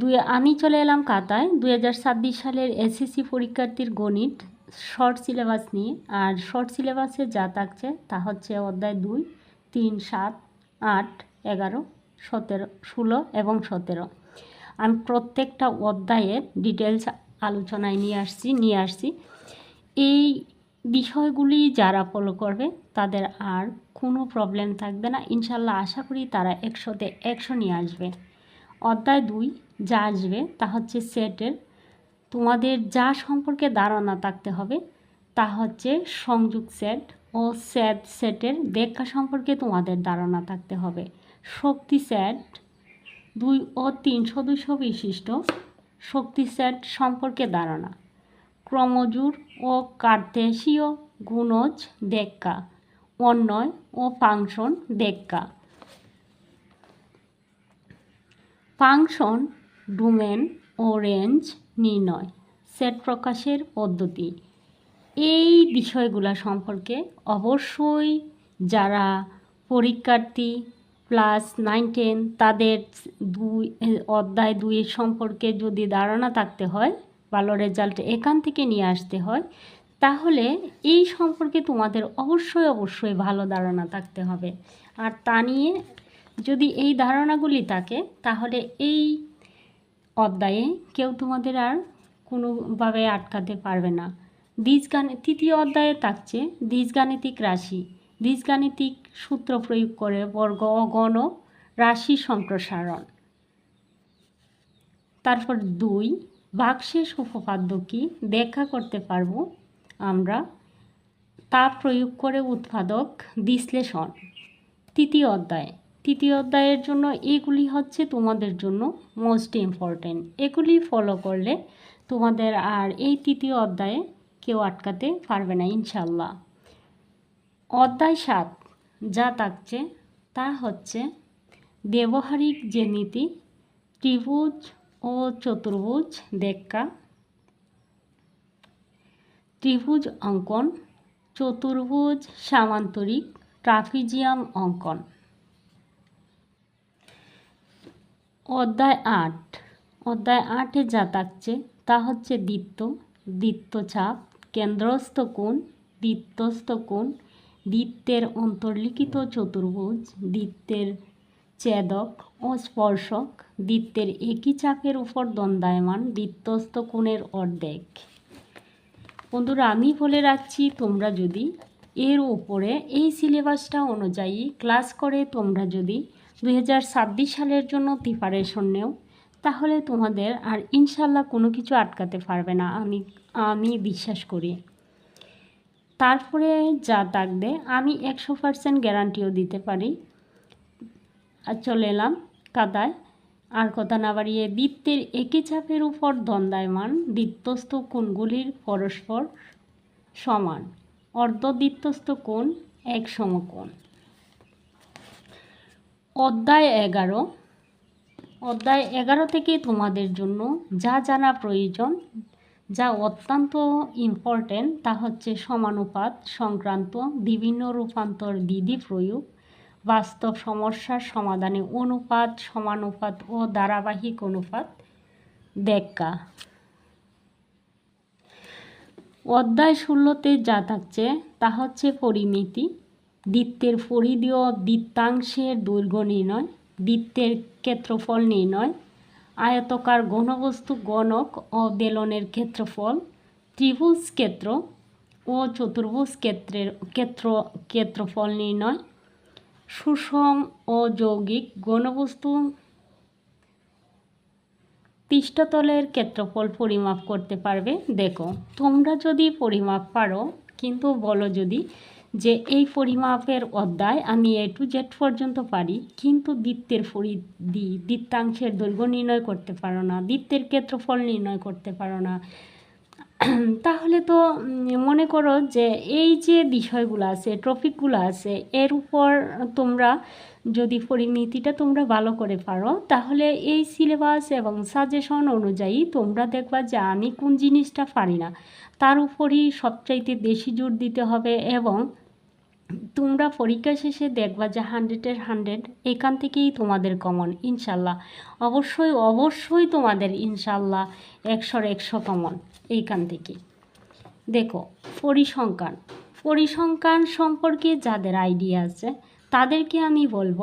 দুই, আমি চলে এলাম কাতায়। হাজার ছাব্বিশ সালের এসএসসি পরীক্ষার্থীর গণিত শর্ট সিলেবাস নিয়ে। আর শর্ট সিলেবাসে যা থাকছে তা হচ্ছে অধ্যায় দুই, তিন, সাত, আট, এগারো, সতেরো, ষোলো এবং সতেরো। আমি প্রত্যেকটা অধ্যায়ের ডিটেলস আলোচনায় নিয়ে আসছি নিয়ে আসছি। এই বিষয়গুলি যারা ফলো করবে, তাদের আর কোনো প্রবলেম থাকবে না। ইনশাল্লাহ আশা করি তারা একশোতে একশো নিয়ে আসবে। অধ্যায় দুই যা আসবে তা হচ্ছে সেটের। তোমাদের যা সম্পর্কে ধারণা থাকতে হবে, তা হচ্ছে সংযোগ সেট ও সেট, সেটের ব্যাখ্যা সম্পর্কে তোমাদের ধারণা থাকতে হবে। শক্তি সেট দুই ও তিন সদস্য বিশিষ্ট শক্তি সেট সম্পর্কে ধারণা। ক্রমজুর ও কার্তেশীয় গুণজ ব্যাখ্যা অন্যয় ও ফাংশন ব্যাখ্যা। ফাংশন, ডোমেন ও রেঞ্জ নির্ণয়, সেট প্রকাশের পদ্ধতি। এই বিষয়গুলো সম্পর্কে অবশ্যই যারা পরীক্ষার্থী প্লাস নাইন টেন তাদের দুই, অধ্যায় দুই সম্পর্কে যদি ধারণা থাকতে হয়, ভালো রেজাল্ট এখান থেকে নিয়ে আসতে হয়, তাহলে এই সম্পর্কে তোমাদের অবশ্যই অবশ্যই ভালো ধারণা থাকতে হবে। আর তা নিয়ে যদি এই ধারণাগুলি থাকে, তাহলে এই অধ্যায়ে কেউ তোমাদের আর কোনোভাবে আটকাতে পারবে না। বীজগাণিত, তৃতীয় অধ্যায়ে থাকছে বীজগাণিতিক রাশি। বীজগাণিতিক সূত্র প্রয়োগ করে বর্গ ও গণ রাশি সম্প্রসারণ। তারপর দুই, বাক্সের উপপাদ্য কি ব্যাখ্যা করতে পারব আমরা? তা প্রয়োগ করে উৎপাদক বিশ্লেষণ। তৃতীয় অধ্যায় তৃতীয় অধ্যায়ের জন্য এগুলি হচ্ছে তোমাদের জন্য মোস্ট ইম্পর্ট্যান্ট এগুলি ফলো করলে তোমাদের আর এই তৃতীয় অধ্যায়ে কেউ আটকাতে পারবে না ইনশাল্লাহ অধ্যায় সাত, যা থাকছে তা হচ্ছে ব্যবহারিক যে নীতি ত্রিভুজ ও চতুর্ভুজ ব্যাখ্যা ত্রিভুজ অঙ্কন, চতুর্ভুজ সামান্তরিক, ট্রাফিজিয়াম অঙ্কন। অধ্যায় আট। অধ্যায় আটে যা থাকছে তা হচ্ছে বৃত্ত বৃত্তচাপ কেন্দ্রস্থ কোণ বৃত্তস্থ কোণ বৃত্তের অন্তর্লিখিত চতুর্ভুজ বৃত্তের ছেদক ও স্পর্শক বৃত্তের একই চাপের উপর দ্বন্দ্বায়মান বৃত্তস্থ কোণের অর্ধেক। বন্ধুরা, আমি বলে রাখছি, তোমরা যদি এর উপরে এই সিলেবাসটা অনুযায়ী ক্লাস করে, তোমরা যদি দু হাজার ছাব্বিশ সালের জন্য প্রিপারেশন নেও। তাহলে তোমাদের আর ইনশাল্লাহ কোনো কিছু আটকাতে পারবে না, আমি আমি বিশ্বাস করি। তারপরে যা থাকবে, আমি একশো পার্সেন্ট গ্যারান্টিও দিতে পারি। আর চলে এলাম কাদায়। আর কথা না বাড়িয়ে বৃত্তের একই চাপের উপর দ্বন্দ্বায়মান বৃত্তস্থ কোণগুলির পরস্পর সমান। অর্ধবৃত্তস্থ কোণ এক সমকোণ। অধ্যায় এগারো। অধ্যায় এগারো থেকে তোমাদের জন্য যা জানা প্রয়োজন, যা অত্যন্ত ইম্পর্টেন্ট তা হচ্ছে সমানুপাত সংক্রান্ত বিভিন্ন রূপান্তর বিধি প্রয়োগ, বাস্তব সমস্যার সমাধানে অনুপাত, সমানুপাত ও ধারাবাহিক অনুপাত ব্যাখ্যা। অধ্যায় ষোলোতে যা থাকছে, তা হচ্ছে পরিমিতি। বৃত্তের পরিধি ও বৃত্তাংশের দৈর্ঘ্য নির্ণয় বৃত্তের ক্ষেত্রফল নির্ণয়, আয়তকার ঘনবস্তু গণক ও বেলনের ক্ষেত্রফল, ত্রিভুজ ক্ষেত্র ও চতুর্ভুজ ক্ষেত্রের ক্ষেত্র, ক্ষেত্রফল নির্ণয়, সুষম ও যৌগিক ঘনবস্তু পৃষ্ঠতলের ক্ষেত্রফল পরিমাপ করতে পারবে। দেখো, তোমরা যদি পরিমাপ পারো, কিন্তু বলো যদি যে এই পরিমাপের অধ্যায় আমি এ টু জেড পর্যন্ত পারি, কিন্তু বৃত্তের পরিধি বৃত্তাংশের দৈর্ঘ্য নির্ণয় করতে পারো না, বৃত্তের ক্ষেত্রফল নির্ণয় করতে পারো না। তাহলে তো মনে করো যে এই যে বিষয়গুলো আছে টপিকগুলো আছে, এর উপর তোমরা যদি পরিমিতিটা তোমরা ভালো করে পারো, তাহলে এই সিলেবাস এবং সাজেশন অনুযায়ী তোমরা দেখবা যে আমি কোন জিনিসটা পারি না। তার উপরই সবচাইতে বেশি জোর দিতে হবে এবং তোমরা পরীক্ষা শেষে দেখবা যে হান্ড্রেডের হান্ড্রেড এখান থেকেই তোমাদের কমন ইনশাল্লাহ। অবশ্যই অবশ্যই তোমাদের ইনশাল্লাহ একশোর একশো কমন এইখান থেকে। দেখো, পরিসংখ্যান। পরিসংখ্যান সম্পর্কে যাদের আইডিয়া আছে, তাদেরকে আমি বলব,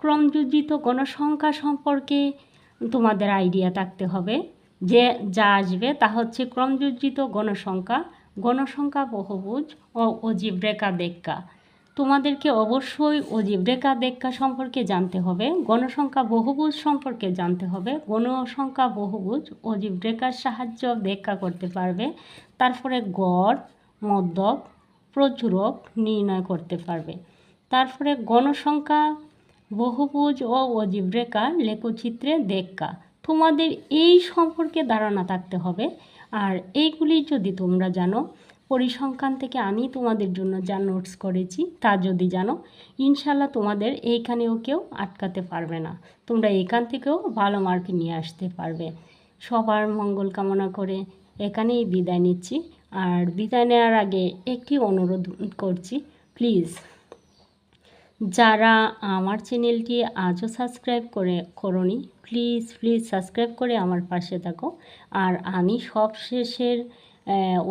ক্রমযোজিত গণসংখ্যা সম্পর্কে তোমাদের আইডিয়া থাকতে হবে। যে যা আসবে তা হচ্ছে ক্রমযোজিত গণসংখ্যা গণসংখ্যা বহুভুজ ও অজীব রেখা দেখা তোমাদেরকে অবশ্যই অজীব রেখা দেখা সম্পর্কে জানতে হবে, গণসংখ্যা বহুভুজ সম্পর্কে জানতে হবে, গণসংখ্যা বহুভুজ অজীব রেখার সাহায্য ব্যাখ্যা করতে পারবে, তারপরে গড় মদ্যক প্রচুরক নির্ণয় করতে পারবে। তারপরে গণসংখ্যা বহুভুজ ও অজীব রেখা লেখচিত্রে দেখা তোমাদের এই সম্পর্কে ধারণা থাকতে হবে, আর এইগুলি যদি তোমরা জানো পরিসংখ্যান থেকে আমি তোমাদের জন্য যা নোটস করেছি তা যদি জানো ইনশাল্লাহ তোমাদের এইখানেও কেউ আটকাতে পারবে না। তোমরা এখান থেকেও ভালো মার্ক নিয়ে আসতে পারবে। সবার মঙ্গল কামনা করে এখানেই বিদায় নিচ্ছি। আর বিদায় নেওয়ার আগে একটি অনুরোধ করছি প্লিজ যারা আমার চ্যানেলটি আজও সাবস্ক্রাইব করে করনি প্লিজ প্লিজ সাবস্ক্রাইব করে আমার পাশে থাকো। আর আমি সব শেষের আহ,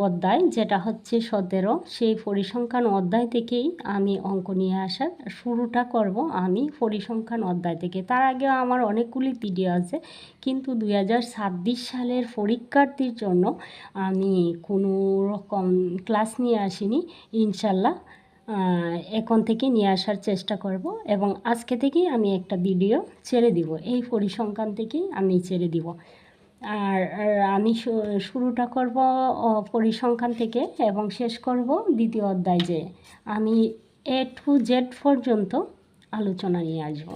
অধ্যায়, যেটা হচ্ছে সতেরো। সেই পরিসংখ্যান অধ্যায় থেকেই আমি অঙ্ক নিয়ে আসার শুরুটা করব আমি পরিসংখ্যান অধ্যায় থেকে। তার আগে আমার অনেকগুলি ভিডিও আছে, কিন্তু দুই হাজার ছাব্বিশ সালের পরীক্ষার্থীর জন্য আমি কোনো রকম ক্লাস নিয়ে আসিনি। ইনশাল্লাহ এখন থেকে নিয়ে আসার চেষ্টা করব এবং আজকে থেকেই আমি একটা ভিডিও ছেড়ে দিব। এই পরিসংখ্যান থেকেই আমি ছেড়ে দিব। আর আমি শুরুটা করব পরিসংখ্যান থেকে এবং শেষ করব দ্বিতীয় অধ্যায় যে আমি এ টু জেড পর্যন্ত আলোচনা নিয়ে আসব।